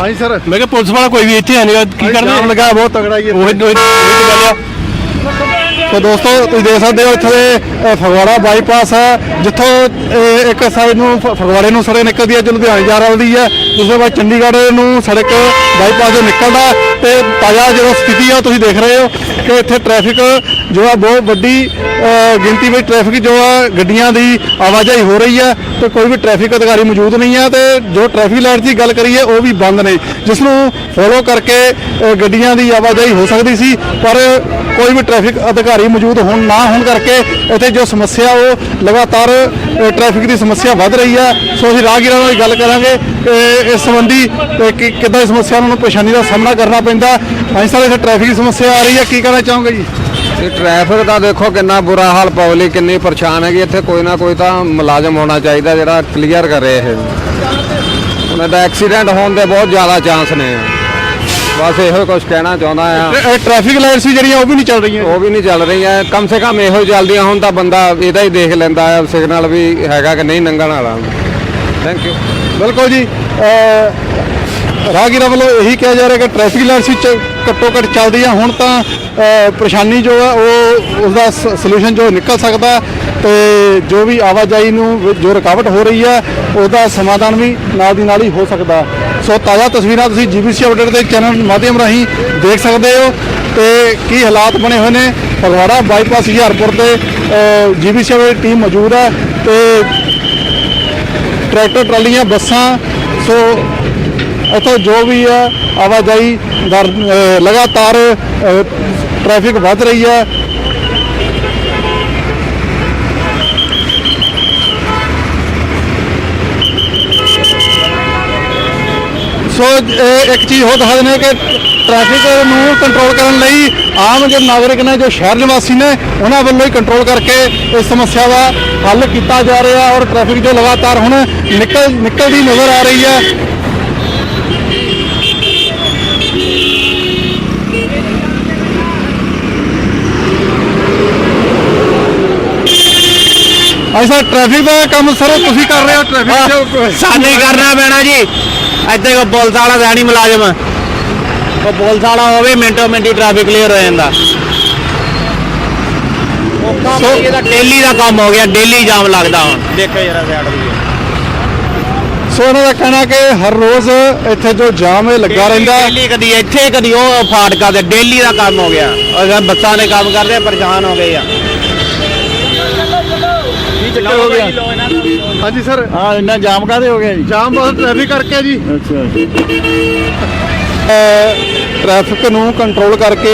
ਹਾਂਜੀ ਸਰ। ਮੈਂ ਕਿਹਾ ਪੁਲਿਸ ਵਾਲਾ ਕੋਈ ਵੀ ਇੱਥੇ ਹੈ ਨਹੀਂ ਕੀ ਜਾਮ ਕਰਦੇ ਲੱਗਾ ਬਹੁਤ ਤਗੜਾ ਹੀ ਉਹ ਉਹ ਗੱਲ ਆ। ਸੋ ਦੋਸਤੋ ਤੁਸੀਂ ਦੇਖ ਸਕਦੇ ਹੋ ਇੱਥੇ ਅ, ਫਗਵਾੜਾ ਬਾਈਪਾਸ ਹੈ ਜਿੱਥੋਂ ਅ, ਇੱਕ ਸਾਈਡ ਨੂੰ ਫ- ਫਗਵਾੜੇ ਨੂੰ ਸੜਕ ਨਿਕਲਦੀ ਹੈ ਜੋ ਲੁਧਿਆਣੇ ਜਾ ਰਹੀ ਹੈ। ਦੂਸਰੇ ਪਾਸੇ ਚੰਡੀਗੜ੍ਹ ਨੂੰ ਸੜਕ ਬਾਈਪਾਸ ਤੋਂ ਨਿਕਲਦਾ ਤੇ ਤਾਜ਼ਾ ਜਦੋਂ ਸਥਿਤੀ ਆ ਉਹ ਤੁਸੀਂ ਦੇਖ ਰਹੇ ਹੋ ਕਿ ਇੱਥੇ ਟ੍ਰੈਫਿਕ ਜੋ ਹੈ ਬਹੁਤ ਵੱਡੀ ਗਿਣਤੀ ਵਿੱਚ ਟ੍ਰੈਫਿਕ ਜੋ ਹੈ ਗੱਡੀਆਂ ਦੀ ਆਵਾਜਾਈ ਹੋ ਰਹੀ ਹੈ ਤੇ ਕੋਈ ਵੀ ਟ੍ਰੈਫਿਕ ਅਧਿਕਾਰੀ ਮੌਜੂਦ ਨਹੀਂ ਹੈ ਤੇ ਜੋ ਟ੍ਰੈਫਿਕ ਲਾਈਟ ਦੀ ਗੱਲ ਕਰੀਏ ਉਹ ਵੀ ਬੰਦ ਨੇ। ਜਿਸ ਨੂੰ ਫੋਲੋ ਕਰਕੇ ਗੱਡੀਆਂ ਦੀ ਆਵਾਜਾਈ ਹੋ ਸਕਦੀ ਸੀ ਪਰ ਕੋਈ ਵੀ ਟ੍ਰੈਫਿਕ ਅਧਿਕਾਰੀ ਮੌਜੂਦ ਹੋਣ ਨਾ ਹੋਣ ਕਰਕੇ ਇੱਥੇ ਜੋ ਸਮੱਸਿਆ ਉਹ ਲਗਾਤਾਰ ਅ, ਟ੍ਰੈਫਿਕ ਦੀ ਸਮੱਸਿਆ ਵੱਧ ਰਹੀ ਹੈ ਸੋ ਅਸੀਂ ਰਾਹਗੀਰਾਂ ਨਾਲ ਗੱਲ ਕਰਾਂਗੇ ਕਿ ਇਸ ਸੰਬੰਧੀ ਕਿ ਕਿੱਦਾਂ ਇਸ ਸਮੱਸਿਆ ਨੂੰ ਪਰੇਸ਼ਾਨੀ ਦਾ ਸਾਹਮਣਾ ਕਰਨਾ ਪੈਂਦਾ। ਹਾਂਜੀ ਸਾਹਿਬ ਇੱਥੇ ਟ੍ਰੈਫਿਕ ਦੀ ਸਮੱਸਿਆ ਆ ਰਹੀ ਹੈ ਕੀ ਕਹਿਣਾ ਚਾਹੋਗੇ ਜੀ? ਇਹ ਟ੍ਰੈਫਿਕ ਦਾ ਦੇਖੋ ਕਿੰਨਾ ਬੁਰਾ ਹਾਲ ਪਬਲਿਕ ਕਿੰਨੀ ਪਰੇਸ਼ਾਨ ਹੈਗੀ। ਇੱਥੇ ਕੋਈ ਨਾ ਕੋਈ ਤਾਂ ਮੁਲਾਜ਼ਮ ਹੋਣਾ ਚਾਹੀਦਾ ਜਿਹੜਾ ਕਲੀਅਰ ਕਰੇ ਇਹ। ਉਹਨਾਂ ਦਾ ਐਕਸੀਡੈਂਟ ਹੋਣ ਦੇ ਬਹੁਤ ਜ਼ਿਆਦਾ ਚਾਂਸ ਨੇ। ਬਸ ਇਹੋ ਕੁਝ ਕਹਿਣਾ ਚਾਹੁੰਦਾ ਆ। ਇਹ ਟ੍ਰੈਫਿਕ ਲਾਈਟਸ ਵੀ ਜਿਹੜੀਆਂ ਉਹ ਵੀ ਨਹੀਂ ਚੱਲ ਰਹੀਆਂ। ਉਹ ਵੀ ਨਹੀਂ ਚੱਲ ਰਹੀਆਂ। ਕਮ ਸੇ ਕਮ ਇਹੋ ਚੱਲਦੀਆਂ ਹੁਣ ਤਾਂ ਬੰਦਾ ਇਹਦਾ ਹੀ ਦੇਖ ਲੈਂਦਾ ਆ ਸਿਗਨਲ ਵੀ ਹੈਗਾ ਕਿ ਨਹੀਂ ਲੰਘਣ ਵਾਲਾ। ਥੈਂਕ ਯੂ ਬਿਲਕੁਲ ਜੀ। ਰਾਹਗੀਰਾਂ ਵੱਲੋਂ ਇਹੀ ਕਿਹਾ ਜਾ ਰਿਹਾ ਕਿ ਟ੍ਰੈਫਿਕ ਲਾਈਟਸ ਵਿੱਚ ਘੱਟੋ ਘੱਟ ਚੱਲਦੀਆਂ ਹੁਣ ਤਾਂ ਪਰੇਸ਼ਾਨੀ ਜੋ ਹੈ ਉਹ ਉਸ ਦਾ ਸੋਲੂਸ਼ਨ ਜੋ ਨਿਕਲ ਸਕਦਾ ਹੈ ਤੇ ਜੋ ਵੀ ਆਵਾਜਾਈ ਨੂੰ ਜੋ ਰੁਕਾਵਟ ਹੋ ਰਹੀ ਹੈ ਉਸ ਦਾ ਸਮਾਧਾਨ ਵੀ ਨਾਲ ਦੀ ਨਾਲ ਹੀ ਹੋ ਸਕਦਾ। ਸੋ ਤਾਜ਼ਾ ਤਸਵੀਰਾਂ ਤੁਸੀਂ ਜੀਬੀਸੀ ਅਪਡੇਟ ਦੇ ਚੈਨਲ ਮਾਧਿਅਮ ਰਾਹੀਂ ਦੇਖ ਸਕਦੇ ਹੋ ਤੇ ਕੀ ਹਾਲਾਤ ਬਣੇ ਹੋਏ ਨੇ। ਫਗਵਾੜਾ ਬਾਈਪਾਸ ਹੁਸ਼ਿਆਰਪੁਰ ਤੇ ਜੀਬੀਸੀ ਅਪਡੇਟ ਟੀਮ ਮੌਜੂਦ ਹੈ ਤੇ ਟਰੈਕਟਰ, ਟਰਾਲੀਆਂ, ਬੱਸਾਂ, ਸੋ ਇੱਥੋਂ ਜੋ ਵੀ ਹੈ, ਆਵਾਜਾਈ ਦਰ ਲਗਾਤਾਰ ਟ੍ਰੈਫਿਕ ਵੱਧ ਰਹੀ ਹੈ। ਸੋ ਇੱਕ ਚੀਜ਼ ਹੋਰ ਦਿਖਾ ਦਿੰਦੇ ਹਾਂ ਕਿ ਟ੍ਰੈਫਿਕ ਨੂੰ ਕੰਟਰੋਲ ਕਰਨ ਲਈ ਆਮ ਜੋ ਨਾਗਰਿਕ ਨੇ, ਜੋ ਸ਼ਹਿਰ ਨਿਵਾਸੀ ਨੇ, ਉਹਨਾਂ ਵੱਲੋਂ ਹੀ ਕੰਟਰੋਲ ਕਰਕੇ ਇਸ ਸਮੱਸਿਆ ਦਾ ਹੱਲ ਕੀਤਾ ਜਾ ਰਿਹਾ ਔਰ ਟ੍ਰੈਫਿਕ ਜੋ ਲਗਾਤਾਰ ਹੁਣ ਨਿਕਲ, ਨਿਕਲਦੀ ਨਜ਼ਰ ਆ ਰਹੀ ਹੈ। ਐਸਾ ਟ੍ਰੈਫਿਕ ਦਾ ਕੰਮ ਸਰ ਤੁਸੀਂ ਕਰ ਰਹੇ ਹੋ ਟ੍ਰੈਫਿਕ ਜੋ ਸਾਨੂੰ ਹੀ ਕਰਨਾ ਪੈਣਾ ਜੀ। ਇੱਥੇ ਕੋ ਪੁਲਿਸ ਵਾਲਾ ਨਹੀਂ ਮੁਲਾਜ਼ਮ। ਕੋ ਪੁਲਿਸ ਵਾਲਾ ਹੋਵੇ ਮਿੰਟੋ ਮਿੰਟੀ ਟ੍ਰੈਫਿਕ ਕਲੀਅਰ ਹੋ ਜਾਂਦਾ। ਉਹ ਕੰਮ ਸੋ- ਇਹਦਾ ਡੇਲੀ ਦਾ ਕੰਮ ਹੋ ਗਿਆ ਡੇਲੀ ਜਾਮ ਲੱਗਦਾ ਹੁਣ। ਦੇਖੋ ਜਰਾ ਸਾਈਡ ਦੀ ਸੋ ਇਹਨਾਂ ਦਾ ਕਹਿਣਾ ਕਿ ਹਰ ਰੋਜ਼ ਇੱਥੇ ਜੋ ਜਾਮ ਇਹ ਲੱਗਾ ਰਹਿੰਦਾ ਹੈ। ਡੇਲੀ ਕਦੀ ਇੱਥੇ ਕਦੀ ਉਹ ਫਾਟਕਾ ਤੇ ਡੇਲੀ ਦਾ ਕੰਮ ਹੋ ਗਿਆ। ਅਗਰ ਬੱਸਾਂ ਨੇ ਕੰਮ ਕਰਦੇ ਪਰੇਸ਼ਾਨ ਹੋ ਗਏ ਆ। ਕੀ ਚੱਕਰ ਹੋ ਗਿਆ? ਹਾਂਜੀ ਸਰ। ਹਾਂ ਇੰਨਾ ਜਾਮ ਕਾਦੇ ਹੋ ਗਿਆ ਜੀ? ਜਾਮ ਬਹੁਤ ਟ੍ਰੈਫਿਕ ਕਰਕੇ ਜੀ। ਅੱਛਾ। ਟ੍ਰੈਫਿਕ ਨੂੰ ਕੰਟਰੋਲ ਕਰਕੇ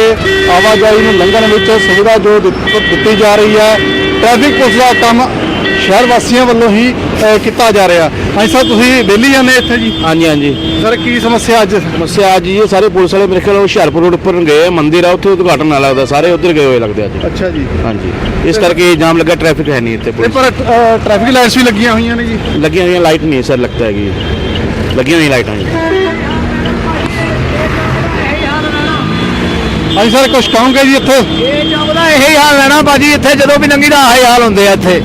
ਆਵਾਜਾਈ ਨੂੰ ਲੰਘਣ ਵਿੱਚ ਸੁਵਿਧਾ ਜੋ ਦਿੱਤ- ਦਿੱਤੀ ਜਾ ਰਹੀ ਹੈ ਟ੍ਰੈਫਿਕ ਪੁਲਿਸ ਦਾ ਕੰਮ ਸ਼ਹਿਰ ਵਾਸੀਆਂ ਵੱਲੋਂ ਹੀ ਕੀਤਾ ਜਾ ਰਿਹਾ। ਹਾਂਜੀ ਸਰ ਤੁਸੀਂ ਦਿੱਲੀ ਜਾਂਦੇ ਇੱਥੇ ਜੀ? ਹਾਂਜੀ ਹਾਂਜੀ। ਸਰ ਕੀ ਸਮੱਸਿਆ ਅੱਜ? ਸਮੱਸਿਆ ਅੱਜ ਇਹ ਸਾਰੇ ਪੁਲਿਸ ਵਾਲੇ ਮੇਰੇ ਖਿਆਲ ਹੁਸ਼ਿਆਰਪੁਰ ਰੋਡ ਉੱਪਰ ਗਏ ਆ, ਮੰਦਿਰ ਆ ਉੱਥੇ ਉਦਘਾਟਨ ਨਾਲ ਲੱਗਦਾ। ਸਾਰੇ ਉੱਧਰ ਗਏ ਹੋਏ ਲੱਗਦੇ ਅੱਜ। ਅੱਛਾ ਜੀ। ਹਾਂਜੀ। ਇਸ ਕਰਕੇ ਜਾਮ ਲੱਗਾ ਟ੍ਰੈਫਿਕ ਹੈ ਨਹੀਂ ਇੱਥੇ ਤੇ ਪੁਲਿਸ ਪਰ ਟ੍ਰੈਫਿਕ ਲਾਈਟਸ ਵੀ ਲੱਗੀਆਂ ਹੋਈਆਂ ਨੇ ਜੀ। ਲੱਗੀਆਂ ਹੋਈਆਂ ਲਾਈਟ ਨਹੀਂ ਸਰ ਲੱਗਦਾ ਹੈਗੀ। ਲੱਗੀਆਂ ਹੋਈਆਂ ਲਾਈਟਾਂ ਜੀ। ਹਾਂਜੀ ਸਰ ਕੁਝ ਕਹੋਗੇ ਜੀ ਇੱਥੇ? ਇਹ ਚਾਹਦਾ ਇਹ ਹਾਲ ਲੈਣਾ ਬਾਜੀ ਇੱਥੇ ਜਦੋਂ ਵੀ ਲੰਗੀ ਦਾ ਆਹੀ ਹਾਲ ਹੁੰਦੇ ਆ ਇੱਥੇ।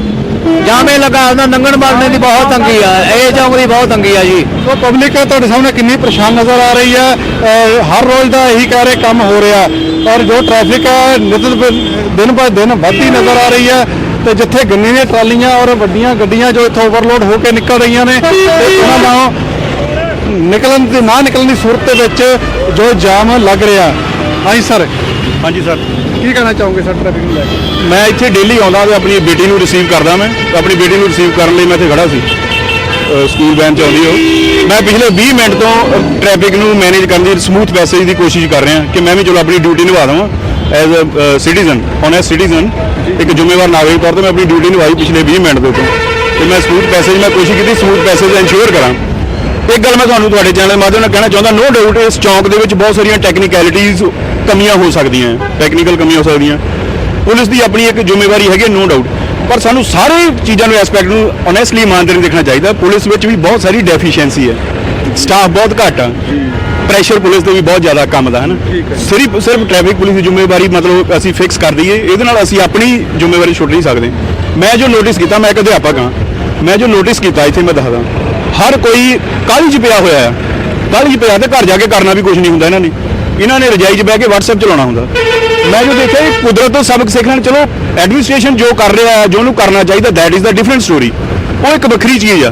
ਜਾਮੇ ਲਗਾ ਉਹਨਾਂ ਲੰਘਣ ਵਾਲੇ ਦੀ ਬਹੁਤ ਤੰਗੀ ਆ ਇਹ ਚੌਂਕ ਦੀ ਬਹੁਤ ਤੰਗੀ ਆ ਜੀ। ਸੋ ਪਬਲਿਕ ਤੁਹਾਡੇ ਸਾਹਮਣੇ ਕਿੰਨੀ ਪਰੇਸ਼ਾਨ ਨਜ਼ਰ ਆ ਰਹੀ ਹੈ ਹਰ ਰੋਜ਼ ਦਾ ਇਹੀ ਕਹਿ ਰਹੇ ਕੰਮ ਹੋ ਰਿਹਾ। ਔਰ ਜੋ ਟ੍ਰੈਫਿਕ ਹੈ ਨਿਤ ਦਿਨ ਬਾਅਦ ਦਿਨ ਵੱਧਦੀ ਨਜ਼ਰ ਆ ਰਹੀ ਹੈ ਤੇ ਜਿੱਥੇ ਗੰਨੇ ਦੀਆਂ ਟਰਾਲੀਆਂ ਔਰ ਵੱਡੀਆਂ ਗੱਡੀਆਂ ਜੋ ਇੱਥੋਂ ਓਵਰਲੋਡ ਹੋ ਕੇ ਨਿਕਲ ਰਹੀਆਂ ਨੇ ਉਹਨਾਂ ਨਾਲ ਨਿਕਲਣ ਦੀ ਨਾ ਨਿਕਲਣ ਦੀ ਸੂਰਤ ਦੇ ਵਿੱਚ ਜੋ ਜਾਮ ਲੱਗ ਰਿਹਾ। ਹਾਂਜੀ ਸਰ ਹਾਂਜੀ ਸਰ ਕੀ ਕਹਿਣਾ ਚਾਹੋਗੇ ਸਰ ਟ੍ਰੈਫਿਕ ਨੂੰ ਲੈ ਕੇ? ਮੈਂ ਇੱਥੇ ਡੇਲੀ ਆਉਂਦਾ ਤੇ ਆਪਣੀ ਬੇਟੀ ਨੂੰ ਰਿਸੀਵ ਕਰਦਾ ਮੈਂ। ਆਪਣੀ ਬੇਟੀ ਨੂੰ ਰਿਸੀਵ ਕਰਨ ਲਈ ਮੈਂ ਇੱਥੇ ਖੜਾ ਸੀ। ਸਕੂਲ ਵੈਨ ਚ ਆਉਂਦੀ ਉਹ ਮੈਂ ਪਿਛਲੇ 20 ਮਿੰਟ ਤੋਂ ਟ੍ਰੈਫਿਕ ਨੂੰ ਮੈਨੇਜ ਕਰਨ ਦੀ ਸਮੂਥ ਪੈਸੇਜ ਦੀ ਕੋਸ਼ਿਸ਼ ਕਰ ਰਿਹਾ ਕਿ ਮੈਂ ਵੀ ਚਲੋ ਆਪਣੀ ਡਿਊਟੀ ਨਿਭਾ ਦਵਾਂ as a citizen on a citizen ਇੱਕ ਜ਼ਿੰਮੇਵਾਰ ਨਾਗਰਿਕ ਤੌਰ ਤੇ ਮੈਂ ਆਪਣੀ ਡਿਊਟੀ ਨਿਭਾਈ ਪਿਛਲੇ 20 ਮਿੰਟ ਦੇ ਤੋਂ। ਤੇ ਮੈਂ ਸਮੂਥ ਪੈਸੇਜ ਮੈਂ ਕੋਸ਼ਿਸ਼ ਕੀਤੀ ਸਮੂਥ ਪੈਸੇਜ ਇਨਸ਼ੋਰ ਕਰਾਂ। ਇੱਕ ਗੱਲ ਮੈਂ ਤੁਹਾਨੂੰ ਤੁਹਾਡੇ ਚੈਨਲ ਮਾਧਿਅਮ ਨਾਲ ਕਹਿਣਾ ਚਾਹੁੰਦਾ ਨੋ ਡਾਊਟ ਇਸ ਚੌਂਕ ਦੇ ਵਿੱਚ ਬਹੁਤ ਸਾਰੀਆਂ ਟੈਕਨੀਕੈਲਿਟੀਜ਼ ਕਮੀਆਂ ਹੋ ਸਕਦੀਆਂ ਟੈਕਨੀਕਲ ਕਮੀਆਂ ਹੋ ਸਕਦੀਆਂ। ਪੁਲਿਸ ਦੀ ਆਪਣੀ ਇੱਕ ਜ਼ਿੰਮੇਵਾਰੀ ਹੈਗੀ ਨੋ ਡਾਊਟ ਪਰ ਸਾਨੂੰ ਸਾਰੇ ਚੀਜ਼ਾਂ ਨੂੰ ਐਸਪੈਕਟ ਨੂੰ ਓਨੈਸਟਲੀ ਇਮਾਨਦਾਰੀ ਦੇਖਣਾ ਚਾਹੀਦਾ। ਪੁਲਿਸ ਵਿੱਚ ਵੀ ਬਹੁਤ ਸਾਰੀ ਡੈਫੀਸ਼ੀਐਂਸੀ ਹੈ। ਸਟਾਫ ਬਹੁਤ ਘੱਟ ਆ। ਪ੍ਰੈਸ਼ਰ ਪੁਲਿਸ ਤੇ ਵੀ ਬਹੁਤ ਜ਼ਿਆਦਾ ਕੰਮ ਦਾ ਹੈ। ਨਾ ਸਿਰਫ ਸਿਰਫ ਟ੍ਰੈਫਿਕ ਪੁਲਿਸ ਦੀ ਜ਼ਿੰਮੇਵਾਰੀ ਮਤਲਬ ਅਸੀਂ ਫਿਕਸ ਕਰ ਦਈਏ। ਇਹਦੇ ਨਾਲ ਅਸੀਂ ਆਪਣੀ ਜ਼ਿੰਮੇਵਾਰੀ ਛੁੱਟ ਨਹੀਂ ਸਕਦੇ। ਮੈਂ ਜੋ ਨੋਟਿਸ ਕੀਤਾ ਮੈਂ ਇੱਕ ਅਧਿਆਪਕ ਹਾਂ। ਮੈਂ ਜੋ ਨੋਟਿਸ ਕੀਤਾ ਇੱਥੇ ਮੈਂ ਦੱਸਦਾ। ਹਰ ਕੋਈ ਕਾਹਲੀ 'ਚ ਪਿਆ ਹੋਇਆ ਹੈ। ਕਾਹਲੀ ਪਿਆ ਤੇ ਘਰ ਜਾ ਕੇ ਕਰਨਾ ਵੀ ਕੁਝ ਨਹੀਂ ਹੁੰਦਾ ਇਹਨਾਂ ਨੇ। ਇਹਨਾਂ ਨੇ ਰਜਾਈ 'ਚ ਬਹਿ ਕੇ WhatsApp ਚਲਾਉਣਾ ਹੁੰਦਾ। ਮੈਂ ਜੋ ਦੇਖਿਆ ਇਹ ਕੁਦਰਤ ਤੋਂ ਸਬਕ ਸਿੱਖਣ ਚਲੋ ਐਡਮਿਨਿਸਟ੍ਰੇਸ਼ਨ ਜੋ ਕਰ ਰਿਹਾ ਹੈ ਜੋ ਉਹਨੂੰ ਕਰਨਾ ਚਾਹੀਦਾ that is the different story ਉਹ ਇੱਕ ਵੱਖਰੀ ਚੀਜ਼ ਆ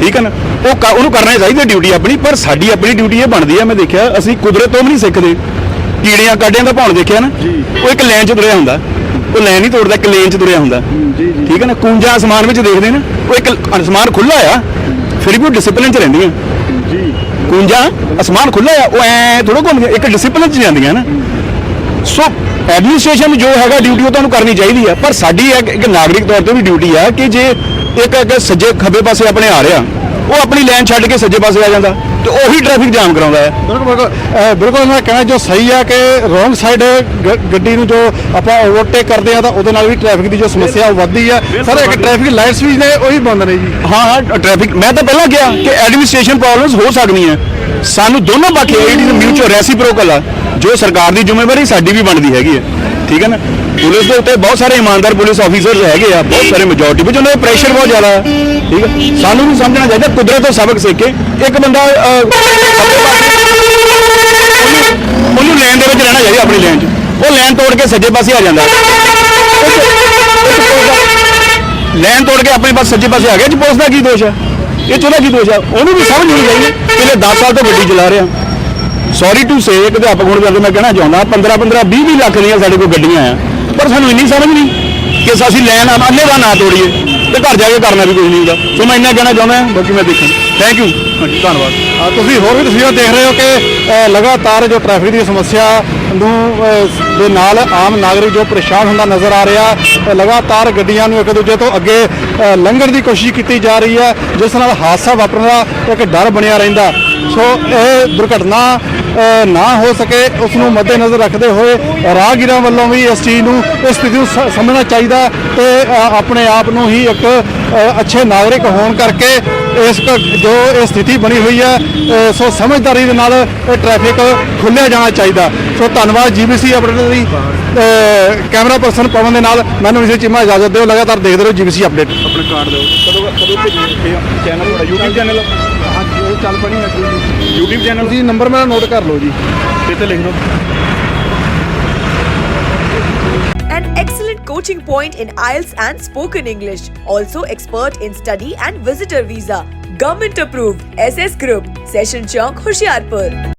ਠੀਕ ਹੈ ਨਾ? ਉਹ ਉਹਨੂੰ ਕਰਨਾ ਚਾਹੀਦਾ ਡਿਊਟੀ ਆਪਣੀ ਪਰ ਸਾਡੀ ਆਪਣੀ ਡਿਊਟੀ ਇਹ ਬਣਦੀ ਆ ਮੈਂ ਦੇਖਿਆ ਅਸੀਂ ਕੁਦਰਤ ਤੋਂ ਵੀ ਨਹੀਂ ਸਿੱਖਦੇ। ਕੀੜੀਆਂ ਕਾਡਿਆਂ ਦਾ ਭੌਣ ਦੇਖਿਆ ਨਾ ਉਹ ਇੱਕ ਲਾਈਨ 'ਚ ਤੁਰਿਆ ਹੁੰਦਾ। ਉਹ ਲਾਈਨ ਨਹੀਂ ਤੋੜਦਾ ਇੱਕ ਲੇਨ 'ਚ ਤੁਰਿਆ ਹੁੰਦਾ। ਠੀਕ ਹੈ ਨਾ? ਕੂੰਜਾਂ ਅਸਮਾਨ ਵਿੱਚ ਦੇਖਦੇ ਨਾ ਉਹ ਇੱਕ ਅਸਮਾਨ ਖੁੱਲਾ ਆ ਫਿਰ ਵੀ ਉਹ ਡਿਸਪਲਿਨ 'ਚ ਰਹਿੰਦੀਆਂ। ਕੂੰਜਾਂ ਅਸਮਾਨ ਖੁੱਲਾ ਆ ਉਹ ਐ ਥੋੜਾ ਘੁੰਮ ਇੱਕ ਡਿਸਪਲਿਨ 'ਚ ਜਾਂਦੀਆਂ ਨਾ। ਸੋ ਐਡਮਿਨਿਸਟ੍ਰੇਸ਼ਨ ਜੋ ਹੈਗਾ ਡਿਊਟੀ ਉਹ ਤੁਹਾਨੂੰ ਕਰਨੀ ਚਾਹੀਦੀ ਹੈ ਪਰ ਸਾਡੀ ਇੱਕ ਇੱਕ ਨਾਗਰਿਕ ਤੌਰ ਤੇ ਵੀ ਡਿਊਟੀ ਆ ਕਿ ਜੇ ਇੱਕ ਇੱਕ ਸੱਜੇ ਖੱਬੇ ਪਾਸੇ ਆਪਣੇ ਆ ਰਿਹਾ, ਉਹ ਆਪਣੀ ਲਾਈਨ ਛੱਡ ਕੇ ਸੱਜੇ ਪਾਸੇ ਆ ਜਾਂਦਾ। ਤੇ ਉਹੀ ਟ੍ਰੈਫਿਕ ਜਾਮ ਕਰਾਉਂਦਾ ਹੈ। ਬਿਲਕੁਲ ਬਿਲਕੁਲ। ਅਹ ਬਿਲਕੁਲ ਮੈਂ ਕਹਿਣਾ ਜੋ ਸਹੀ ਹੈ ਕਿ ਰੋਂਗ ਸਾਈਡ ਗੱਡੀ ਨੂੰ ਜੋ ਆਪਾਂ ਓਵਰਟੇਕ ਕਰਦੇ ਆ ਤਾਂ ਉਹਦੇ ਨਾਲ ਵੀ ਟ੍ਰੈਫਿਕ ਦੀ ਜੋ ਸਮੱਸਿਆ ਉਹ ਵੱਧਦੀ ਹੈ ਸਰ ਇੱਕ ਟ੍ਰੈਫਿਕ ਲਾਈਟਸ ਵੀ ਨੇ ਉਹ ਬੰਦ ਨੇ ਜੀ। ਹਾਂ ਹਾਂ ਟ੍ਰੈਫਿਕ ਮੈਂ ਤਾਂ ਪਹਿਲਾਂ ਕਿਹਾ ਕਿ ਐਡਮਿਨਿਸਟ੍ਰੇਸ਼ਨ ਪ੍ਰੋਬਲਮਸ ਹੋ ਸਕਦੀਆਂ। ਸਾਨੂੰ ਦੋਨੋਂ ਪੱਖੇ ਇਜ਼ ਮਿਊਚੁਅਲ ਰੈਸੀਪ੍ਰੋਕਲ ਆ। ਜੋ ਸਰਕਾਰ ਦੀ ਜ਼ਿੰਮੇਵਾਰੀ ਸਾਡੀ ਵੀ ਬਣਦੀ ਹੈਗੀ ਹੈ ਠੀਕ ਹੈ ਨਾ? ਪੁਲਿਸ ਦੇ ਉੱਤੇ ਬਹੁਤ ਸਾਰੇ ਇਮਾਨਦਾਰ ਪੁਲਿਸ ਆਫੀਸਰਸ ਹੈਗੇ ਆ ਬਹੁਤ ਸਾਰੇ ਮੈਜੋਰਟੀ ਵਿੱਚ ਉਹਨਾਂ ਦਾ ਪ੍ਰੈਸ਼ਰ ਬਹੁਤ ਜ਼ਿਆਦਾ ਹੈ ਠੀਕ ਹੈ? ਸਾਨੂੰ ਵੀ ਸਮਝਣਾ ਚਾਹੀਦਾ ਕੁਦਰਤ ਤੋਂ ਸਬਕ ਸਿੱਖ ਕੇ ਇੱਕ ਬੰਦਾ ਅਹ, ਖੱਬੇ ਪਾਸੇ ਉਹਨੂੰ- ਉਹਨੂੰ ਲੈਣ ਦੇ ਵਿੱਚ ਰਹਿਣਾ ਚਾਹੀਦਾ ਆਪਣੀ ਲੈਣ 'ਚ। ਉਹ ਲੈਣ ਤੋੜ ਕੇ ਸੱਜੇ ਪਾਸੇ ਆ ਜਾਂਦਾ। ਲੈਣ ਤੋੜ ਕੇ ਆਪਣੇ ਪਾਸ ਸੱਜੇ ਪਾਸੇ ਆ ਗਿਆ 'ਚ ਪੁਲਿਸ ਦਾ ਕੀ ਦੋਸ਼ ਹੈ? ਇਹ 'ਚ ਉਹਦਾ ਕੀ ਦੋਸ਼ ਹੈ? ਉਹਨੂੰ ਵੀ ਸਮਝ ਹੋਣੀ ਚਾਹੀਦੀ ਪਿਛਲੇ 10 ਸਾਲ ਤੋਂ ਗੱਡੀ ਚਲਾ ਰਿਹਾ। ਸੌਰੀ ਟੂ ਸੇ ਇੱਕ ਅਧਿਆਪਕ ਹੋਣ ਕਰਕੇ ਮੈਂ ਕਹਿਣਾ ਚਾਹੁੰਦਾ 15 15 20 20 ਲੱਖ ਦੀਆਂ ਸਾਡੇ ਕੋਲ ਗੱਡੀਆਂ ਆ। ਪਰ ਸਾਨੂੰ ਇੰਨੀ ਸਮਝ ਨਹੀਂ ਕਿ ਅਸੀਂ ਲੈਣ ਆ ਅੰਨੇ ਦਾ ਨਾ ਤੋੜੀਏ ਤੇ ਘਰ ਜਾ ਕੇ ਕਰਨਾ ਵੀ ਕੁਝ ਨਹੀਂ ਹੁੰਦਾ। ਸੋ ਮੈਂ ਇੰਨਾ ਕਹਿਣਾ ਚਾਹੁੰਦਾ, ਬਾਕੀ ਮੈਂ ਦੇਖਾਂ। ਥੈਂਕ ਯੂ ਹਾਂਜੀ, ਧੰਨਵਾਦ। ਤੁਸੀਂ ਹੋਰ ਵੀ ਤਸਵੀਰਾਂ ਦੇਖ ਰਹੇ ਹੋ ਕਿ ਲਗਾਤਾਰ ਜੋ ਟ੍ਰੈਫਿਕ ਦੀ ਸਮੱਸਿਆ ਨੂੰ ਦੇ ਨਾਲ ਆਮ ਨਾਗਰਿਕ ਜੋ ਪਰੇਸ਼ਾਨ ਹੁੰਦਾ ਨਜ਼ਰ ਆ ਰਿਹਾ ਲਗਾਤਾਰ ਗੱਡੀਆਂ ਨੂੰ ਇੱਕ ਦੂਜੇ ਤੋਂ ਅੱਗੇ ਲੰਘਣ ਦੀ ਕੋਸ਼ਿਸ਼ ਕੀਤੀ ਜਾ ਰਹੀ ਹੈ, ਜਿਸ ਨਾਲ ਹਾਦਸਾ ਵਾਪਰਨ ਦਾ ਇੱਕ ਡਰ ਬਣਿਆ ਰਹਿੰਦਾ। ਸੋ ਇਹ ਦੁਰਘਟਨਾ ਨਾ ਹੋ ਸਕੇ ਉਸ ਨੂੰ ਮੱਦੇਨਜ਼ਰ ਰੱਖਦੇ ਹੋਏ ਰਾਹਗੀਰਾਂ ਵੱਲੋਂ ਵੀ ਇਸ ਚੀਜ਼ ਨੂੰ ਇਸ ਸਥਿਤੀ ਨੂੰ ਸਮਝਣਾ ਚਾਹੀਦਾ ਤੇ ਆਪਣੇ ਆਪ ਨੂੰ ਹੀ ਇੱਕ ਅੱਛੇ ਨਾਗਰਿਕ ਹੋਣ ਕਰਕੇ ਇਸ ਜੋ ਇਹ ਸਥਿਤੀ ਬਣੀ ਹੋਈ ਹੈ ਸੋ ਸਮਝਦਾਰੀ ਦੇ ਨਾਲ ਇਹ ਟ੍ਰੈਫਿਕ ਖੁੱਲਿਆ ਜਾਣਾ ਚਾਹੀਦਾ। ਸੋ ਧੰਨਵਾਦ ਜੀਬੀਸੀ ਅਪਡੇਟ ਦੀ ਕੈਮਰਾ ਪਰਸਨ ਪਵਨ ਦੇ ਨਾਲ। ਮੈਨੂੰ ਇਸੇ ਚੀਮਾ ਇਜਾਜ਼ਤ ਦਿਓ ਲਗਾਤਾਰ ਦੇਖਦੇ ਰਹੋ ਜੀਬੀਸੀ ਅਪਡੇਟ ਆਪਣੇ ਕਾਰਡ ਦਿਓ। ਕਦੋਂ ਕਦੋਂ ਭੇਜੀਏ ਚੈਨਲ ਤੁਹਾਡਾ YouTube ਚੈਨਲ ਉਹ ਚੱਲ ਪਣੀ ਹੈ YouTube ਚੈਨਲ ਤੁਸੀਂ ਨੰਬਰ ਮੇਰਾ ਨੋਟ ਕਰ ਲਓ ਜੀ ਤੇ ਲਿਖ ਦਿਓ An excellent coaching point in IELTS and spoken English. Also expert in study and visitor visa. Government approved. SS Group. Session Chowk, Hoshiarpur.